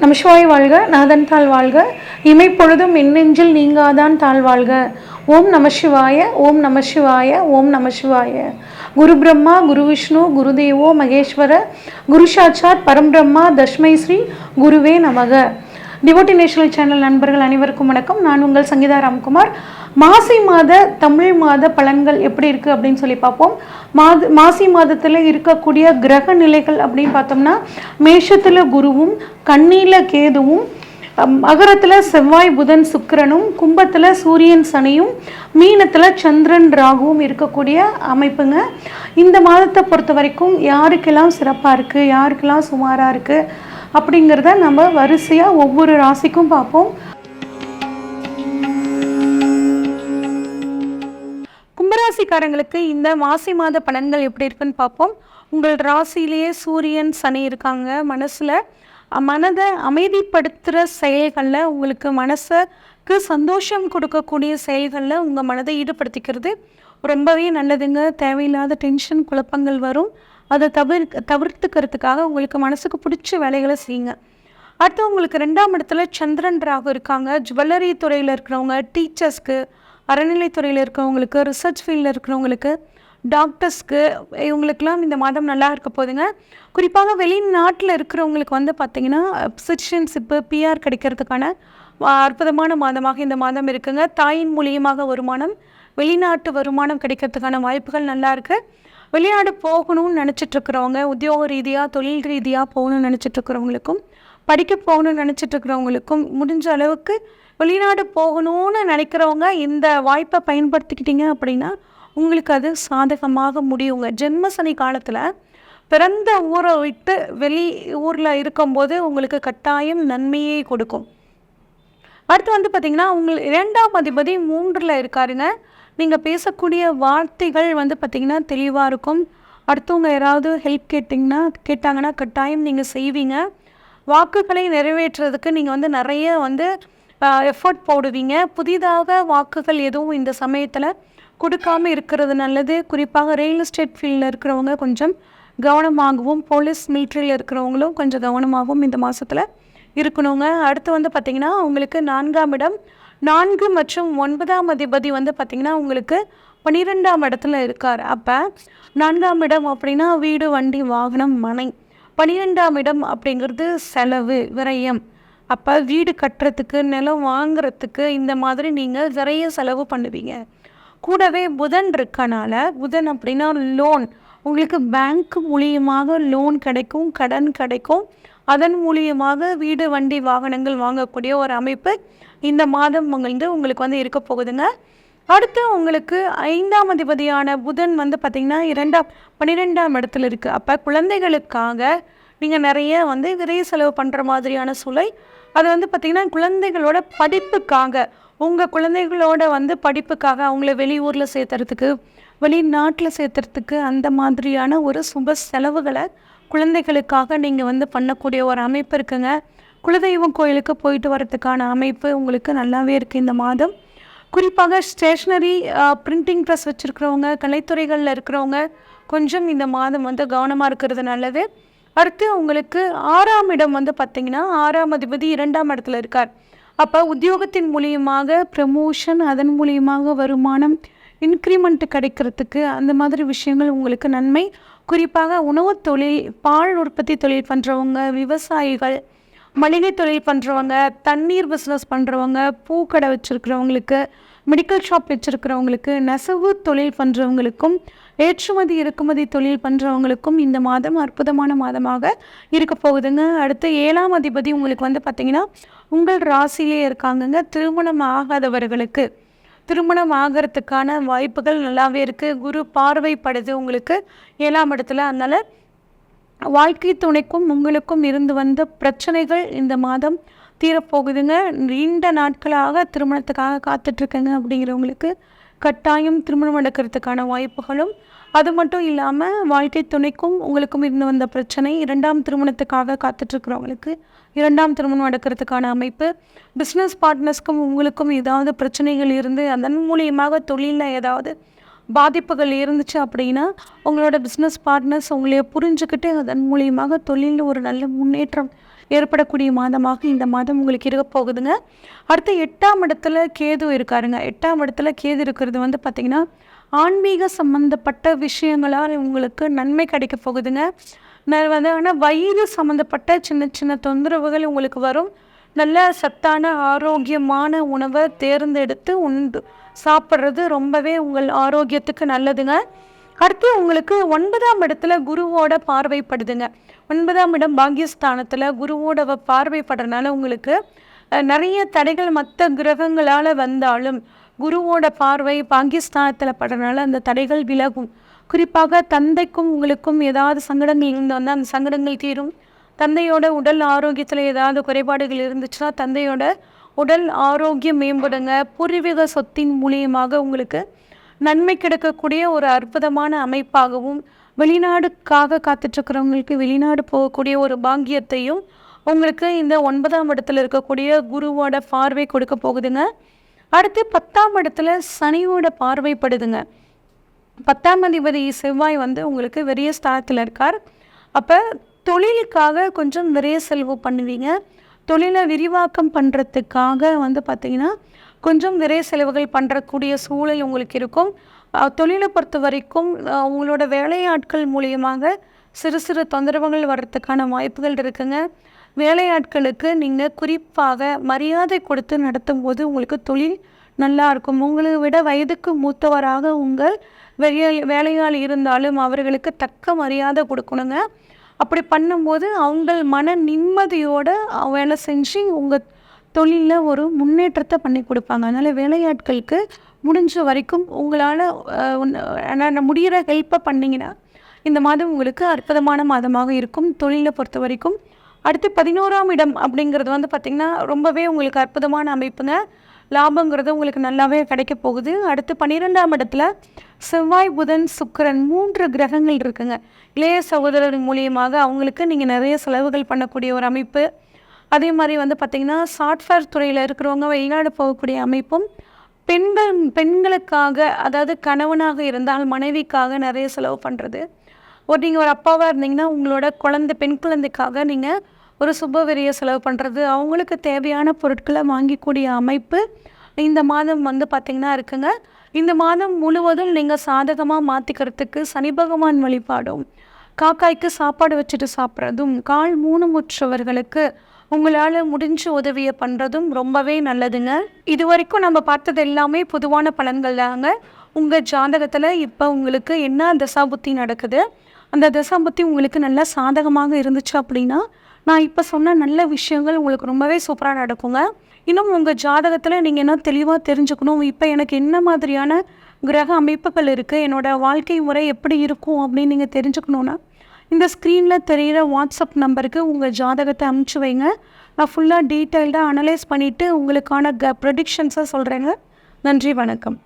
நமசிவாய் வாழ்க நாதன் தாழ் வாழ்க. இமைப்பொழுதும் மின்னெஞ்சில் நீங்காதான் தாழ் வாழ்க. ஓம் நமசிவாய ஓம் நமசிவாய ஓம் நமசிவாய. குரு பிரம்மா குரு விஷ்ணு குருதேவோ மகேஸ்வர. குரு சாட்சாத் பரம்பிரம்மா தஷ்மை ஸ்ரீ குருவே நமக. டிவோட்டி நேஷனல் சேனல் நண்பர்கள் அனைவருக்கும் வணக்கம். நான் உங்கள் சங்கீதா ராம்குமார். மாசி மாத தமிழ் மாத பலன்கள் எப்படி இருக்குது அப்படின்னு சொல்லி பார்ப்போம். மாத மாசி மாதத்தில் இருக்கக்கூடிய கிரக நிலைகள் அப்படின்னு பார்த்தோம்னா மேஷத்தில் குருவும் கண்ணியில் கேதுவும் மகரத்தில் செவ்வாய் புதன் சுக்கிரனும் கும்பத்துல சூரியன் சனியும் மீனத்துல சந்திரன் ராகுவும் இருக்கக்கூடிய அமைப்புங்க. இந்த மாதத்தை பொறுத்த வரைக்கும் யாருக்கெல்லாம் சிறப்பாக இருக்குது யாருக்கெல்லாம் சுமாராக இருக்குது அப்படிங்கிறத நம்ம வரிசையாக ஒவ்வொரு ராசிக்கும் பார்ப்போம். கும்பராசிக்காரங்களுக்கு இந்த மாசி மாத பலன்கள் எப்படி இருக்குன்னு பார்ப்போம். உங்கள் ராசியிலேயே சூரியன் சனி இருக்காங்க மனசில். மனதை அமைதிப்படுத்துகிற செயல்களில் உங்களுக்கு மனசுக்கு சந்தோஷம் கொடுக்கக்கூடிய செயல்களில் உங்கள் மனதை ஈடுபடுத்திக்கிறது. ரொம்பவே நல்லதுங்க. தேவையில்லாத டென்ஷன் குழப்பங்கள் வரும். அதை தவிர தவிர்த்துக்கிறதுக்காக உங்களுக்கு மனசுக்கு பிடிச்ச வேலைகளை செய்யுங்க. அடுத்து உங்களுக்கு ரெண்டாம் இடத்துல சந்திரன் ராகு இருக்காங்க. ஜுவல்லரி துறையில் இருக்கிறவங்க டீச்சர்ஸ்க்கு அறநிலைத்துறையில் இருக்கிறவங்களுக்கு ரிசர்ச் ஃபீல்டில் இருக்கிறவங்களுக்கு டாக்டர்ஸ்க்கு இவங்களுக்கெல்லாம் இந்த மாதம் நல்லா இருக்க போதுங்க குறிப்பாக வெளிநாட்டில் இருக்கிறவங்களுக்கு வந்து பார்த்திங்கன்னா சிட்டிசன்ஷிப்பு பிஆர் கிடைக்கிறதுக்கான அற்புதமான மாதமாக இந்த மாதம் இருக்குங்க. தாயின் மூலியமாக வருமானம் வெளிநாட்டு வருமானம் கிடைக்கிறதுக்கான வாய்ப்புகள் நல்லா இருக்குது வெளிநாடு போகணும்னு நினச்சிட்டு இருக்கிறவங்க உத்தியோக ரீதியாக தொழில் ரீதியாக போகணும்னு நினச்சிட்டு இருக்கிறவங்களுக்கும் படிக்க போகணும்னு நினச்சிட்டு இருக்கிறவங்களுக்கும் முடிஞ்ச அளவுக்கு வெளிநாடு போகணும்னு நினைக்கிறவங்க இந்த வாய்ப்பை பயன்படுத்திக்கிட்டீங்க அப்படின்னா உங்களுக்கு அது சாதகமாக முடியுங்க. ஜென்ம சனி காலத்தில் பிறந்த ஊரை விட்டு வெளி ஊரில் இருக்கும்போது உங்களுக்கு கட்டாயம் நன்மையை கொடுக்கும். அடுத்து வந்து பார்த்திங்கன்னா உங்களுக்கு இரண்டாம் அதிபதி மூன்றில் இருக்காருங்க. நீங்கள் பேசக்கூடிய வார்த்தைகள் வந்து பார்த்தீங்கன்னா தெளிவாக இருக்கும். அடுத்தவங்க யாராவது ஹெல்ப் கேட்டிங்கன்னா கேட்டாங்கன்னா கட்டாயம் நீங்கள் செய்வீங்க. வாக்குகளை நிறைவேற்றுறதுக்கு நீங்கள் வந்து நிறைய வந்து எஃபர்ட் போடுவீங்க. புதிதாக வாக்குகள் எதுவும் இந்த சமயத்தில் கொடுக்காம இருக்கிறது நல்லது. குறிப்பாக ரியல் எஸ்டேட் ஃபீல்டில் இருக்கிறவங்க கொஞ்சம் கவனமாகவும் போலீஸ் மிலிட்ரியில் இருக்கிறவங்களும் கொஞ்சம் கவனமாகவும் இந்த மாதத்தில் இருக்கணுங்க. அடுத்து வந்து பார்த்திங்கன்னா உங்களுக்கு நான்காம் இடம் நான்கு மற்றும் ஒன்பதாம் அதிபதி வந்து பார்த்திங்கன்னா உங்களுக்கு பன்னிரெண்டாம் இடத்துல இருக்கார். அப்போ நான்காம் இடம் அப்படின்னா வீடு வண்டி வாகனம் மனை. பன்னிரெண்டாம் இடம் அப்படிங்கிறது செலவு விரயம். அப்போ வீடு கட்டுறதுக்கு நிலம் வாங்குறதுக்கு இந்த மாதிரி நீங்கள் நிறைய செலவு பண்ணுவீங்க. கூடவே புதன் இருக்கனால புதன் அப்படின்னா லோன் உங்களுக்கு பேங்க் மூலியமாக லோன் கிடைக்கும் கடன் கிடைக்கும். அதன் மூலியமாக வீடு வண்டி வாகனங்கள் வாங்கக்கூடிய ஒரு அமைப்பு இந்த மாதம் வந்து உங்களுக்கு வந்து இருக்க போகுதுங்க. அடுத்து உங்களுக்கு ஐந்தாம் அதிபதியான புதன் வந்து பார்த்திங்கன்னா இரண்டாம் பன்னிரெண்டாம் இடத்துல இருக்குது அப்போ குழந்தைகளுக்காக நீங்கள் நிறைய வந்து விரை செலவு பண்ணுற மாதிரியான சூழல். அது வந்து பார்த்திங்கன்னா குழந்தைகளோட படிப்புக்காக உங்கள் குழந்தைகளோட வந்து படிப்புக்காக அவங்கள வெளியூரில் சேர்த்துறதுக்கு வெளிநாட்டில் சேர்த்துறதுக்கு அந்த மாதிரியான ஒரு சுப செலவுகளை குழந்தைகளுக்காக நீங்கள் வந்து பண்ணக்கூடிய ஒரு அமைப்பு இருக்குங்க. குலதெய்வம் கோயிலுக்கு போயிட்டு வரத்துக்கான அமைப்பு உங்களுக்கு நல்லாவே இருக்குது இந்த மாதம். குறிப்பாக ஸ்டேஷ்னரி பிரிண்டிங் ப்ரெஸ் வச்சுருக்கிறவங்க கலைத்துறைகளில் இருக்கிறவங்க கொஞ்சம் இந்த மாதம் வந்து கவனமாக இருக்கிறது நல்லது. அடுத்து உங்களுக்கு ஆறாம் இடம் வந்து பார்த்திங்கன்னா ஆறாம் அதிபதி இரண்டாம் இடத்துல இருக்கார். அப்போ உத்தியோகத்தின் மூலியமாக ப்ரமோஷன் அதன் மூலியமாக வருமானம் இன்க்ரிமெண்ட் கிடைக்கிறதுக்கு அந்த மாதிரி விஷயங்கள் உங்களுக்கு நன்மை. குறிப்பாக உணவுத் தொழில் பால் உற்பத்தி தொழில் பண்ணுறவங்க விவசாயிகள் மளிகை தொழில் பண்ணுறவங்க தண்ணீர் பிஸ்னஸ் பண்ணுறவங்க பூக்கடை வச்சுருக்கிறவங்களுக்கு மெடிக்கல் ஷாப் வச்சுருக்கிறவங்களுக்கு நெசவு தொழில் பண்ணுறவங்களுக்கும் ஏற்றுமதி இறக்குமதி தொழில் பண்ணுறவங்களுக்கும் இந்த மாதம் அற்புதமான மாதமாக இருக்க போகுதுங்க. அடுத்து ஏழாம் அதிபதி உங்களுக்கு வந்து பார்த்திங்கன்னா உங்கள் ராசியிலே இருக்காங்கங்க. திருமணம் ஆகாதவர்களுக்கு திருமணம் ஆகிறதுக்கான வாய்ப்புகள் நல்லாவே இருக்குது குரு பார்வைப்படுது உங்களுக்கு. ஏழாம் இடத்துல. அதனால் வாழ்க்கை துணைக்கும் உங்களுக்கும் இருந்து வந்த பிரச்சனைகள் இந்த மாதம் தீரப்போகுதுங்க. நீண்ட நாட்களாக திருமணத்துக்காக காத்துட்ருக்கேங்க அப்படிங்கிறவங்களுக்கு கட்டாயம் திருமணம் நடக்கிறதுக்கான வாய்ப்புகளும் அது மட்டும் இல்லாமல் வாழ்க்கை துணைக்கும் உங்களுக்கும் இருந்து வந்த பிரச்சனை இரண்டாம் திருமணத்துக்காக காத்துட்ருக்கிறவங்களுக்கு இரண்டாம் திருமணம் நடக்கிறதுக்கான அமைப்பு பிஸ்னஸ் பார்ட்னர்ஸ்க்கும் உங்களுக்கும் ஏதாவது பிரச்சனைகள் இருந்து அதன் மூலியமாக தொழிலில் ஏதாவது பாதிப்புகள் இருந்துச்சு அப்படின்னா உங்களோட பிஸ்னஸ் பார்ட்னர்ஸ் உங்களைய புரிஞ்சுக்கிட்டு அதன் மூலியமாக தொழிலில் ஒரு நல்ல முன்னேற்றம் ஏற்படக்கூடிய மாதமாக இந்த மாதம் உங்களுக்கு இருக்க போகுதுங்க. அடுத்து எட்டாம் இடத்துல கேது இருக்காருங்க. எட்டாம் இடத்துல கேது இருக்கிறது வந்து பார்த்திங்கன்னா ஆன்மீக சம்மந்தப்பட்ட விஷயங்களால் உங்களுக்கு நன்மை கிடைக்க போகுதுங்க. நான் வந்து ஆனால் வயிறு சம்மந்தப்பட்ட சின்ன சின்ன தொந்தரவுகள் உங்களுக்கு வரும். நல்ல சத்தான ஆரோக்கியமான உணவை தேர்ந்தெடுத்து உண்டு. சாப்பிட்றது ரொம்பவே உங்கள் ஆரோக்கியத்துக்கு நல்லதுங்க. அடுத்து உங்களுக்கு ஒன்பதாம் இடத்துல குருவோட பார்வைப்படுதுங்க. ஒன்பதாம் இடம் பாக்கியஸ்தானத்தில் குருவோட வ- பார்வைப்படுறதுனால உங்களுக்கு நிறைய தடைகள் மற்ற கிரகங்களால் வந்தாலும் குருவோட பார்வை பாகிஸ்தானத்தில் படுறதுனால அந்த தடைகள் விலகும். குறிப்பாக தந்தைக்கும் உங்களுக்கும் ஏதாவது சங்கடங்கள் இருந்து வந்தால் அந்த சங்கடங்கள் தீரும். தந்தையோட உடல் ஆரோக்கியத்தில் ஏதாவது குறைபாடுகள் இருந்துச்சுன்னா தந்தையோட உடல் ஆரோக்கியம் மேம்படுங்க. பூர்வீக சொத்தின் மூலியமாக உங்களுக்கு நன்மை கிடைக்கக்கூடிய ஒரு அற்புதமான அமைப்பாகவும் வெளிநாடுக்காக காத்துட்ருக்கிறவங்களுக்கு வெளிநாடு போகக்கூடிய ஒரு பாக்கியத்தையும் உங்களுக்கு இந்த ஒன்பதாம் இடத்துல இருக்கக்கூடிய குருவோட பார்வை கொடுக்க போகுதுங்க. அடுத்து பத்தாம் இடத்துல சனியோட பார்வைப்படுதுங்க பத்தாம் அதிபதி செவ்வாய் வந்து உங்களுக்கு பெரிய ஸ்தானத்தில் இருக்கார். அப்போ தொழிலுக்காக கொஞ்சம் நிறைய செலவு பண்ணுவீங்க. தொழிலை விரிவாக்கம் பண்ணுறதுக்காக வந்து பார்த்திங்கன்னா கொஞ்சம் நிறைய செலவுகள் பண்ணுறக்கூடிய சூழல் உங்களுக்கு இருக்கும். தொழிலை பொறுத்த வரைக்கும் உங்களோட வேலையாட்கள் மூலியமாக சிறு சிறு தொந்தரவுகள் வர்றதுக்கான வாய்ப்புகள் இருக்குங்க. வேலையாட்களுக்கு நீங்கள் குறிப்பாக மரியாதை கொடுத்து நடத்தும் போது உங்களுக்கு தொழில் நல்லா இருக்கும். உங்களை விட வயதுக்கு மூத்தவராக உங்கள் வெளியே வேலையால் இருந்தாலும் அவர்களுக்கு தக்க மரியாதை கொடுக்கணுங்க. அப்படி பண்ணும்போது அவங்கள் மன நிம்மதியோடு வேலை செஞ்சு உங்கள் தொழிலில் ஒரு முன்னேற்றத்தை பண்ணி கொடுப்பாங்க. அதனால் வேலையாட்களுக்கு முடிஞ்ச வரைக்கும் உங்களால் முடிகிற ஹெல்ப்பை பண்ணிங்கன்னா இந்த மாதம் உங்களுக்கு அற்புதமான மாதமாக இருக்கும். தொழிலை பொறுத்த வரைக்கும் அடுத்து பதினோராம் இடம் அப்படிங்கிறது வந்து பார்த்திங்கன்னா ரொம்பவே உங்களுக்கு அற்புதமான அமைப்புங்க. லாபங்கிறது உங்களுக்கு நல்லாவே கிடைக்க போகுது. அடுத்து பன்னிரெண்டாம் இடத்துல செவ்வாய் புதன் சுக்கிரன் மூன்று கிரகங்கள் இருக்குங்க. இளைய சகோதரர் மூலியமாக அவங்களுக்கு நீங்கள் நிறைய செலவுகள் பண்ணக்கூடிய ஒரு அமைப்பு. அதே மாதிரி வந்து பார்த்திங்கன்னா சாஃப்ட்வேர் துறையில் இருக்கிறவங்க வெளிநாடு போகக்கூடிய அமைப்பும் பெண்கள் பெண்களுக்காக அதாவது கணவனாக இருந்தால் மனைவிக்காக நிறைய செலவு பண்ணுறது ஒரு நீங்கள் ஒரு அப்பாவாக இருந்தீங்கன்னா உங்களோட குழந்தை பெண் குழந்தைக்காக நீங்கள் ஒரு சுபவெறிய செலவு பண்ணுறது அவங்களுக்கு தேவையான பொருட்களை வாங்கிக்கூடிய அமைப்பு இந்த மாதம் வந்து பார்த்திங்கன்னா இருக்குங்க. இந்த மாதம் முழுவதும் நீங்கள் சாதகமாக மாற்றிக்கிறதுக்கு சனி பகவான் வழிபாடும் காக்காய்க்கு சாப்பாடு வச்சுட்டு சாப்பிட்றதும் கால் ஊனமுற்றவர்களுக்கு உங்களால் முடிஞ்ச உதவியை பண்ணுறதும் ரொம்பவே நல்லதுங்க. இது வரைக்கும் நம்ம பார்த்தது எல்லாமே பொதுவான பலன்கள் தாங்க. உங்கள் ஜாதகத்தில் இப்போ உங்களுக்கு என்ன தசாபுத்தி நடக்குது? அந்த தசாபுத்தி உங்களுக்கு நல்லா சாதகமாக இருந்துச்சு அப்படின்னா நான் இப்போ சொன்ன நல்ல விஷயங்கள் உங்களுக்கு ரொம்பவே சூப்பராக நடக்குங்க. இன்னும் உங்கள் ஜாதகத்தில் நீங்கள் என்ன தெளிவாக தெரிஞ்சுக்கணும்? இப்போ எனக்கு என்ன மாதிரியான கிரக அமைப்புகள் இருக்குது என்னோடய வாழ்க்கை முறை எப்படி இருக்கும் அப்படின்னு நீங்கள் தெரிஞ்சுக்கணுன்னா இந்த ஸ்க்ரீனில் தெரிகிற வாட்ஸ்அப் நம்பருக்கு உங்கள் ஜாதகத்தை அனுப்பிச்சி வைங்க. நான் ஃபுல்லாக டீட்டெயில்டாக அனலைஸ் பண்ணிவிட்டு உங்களுக்கான க ப்ரொடிக்ஷன்ஸை சொல்கிறேங்க நன்றி வணக்கம்.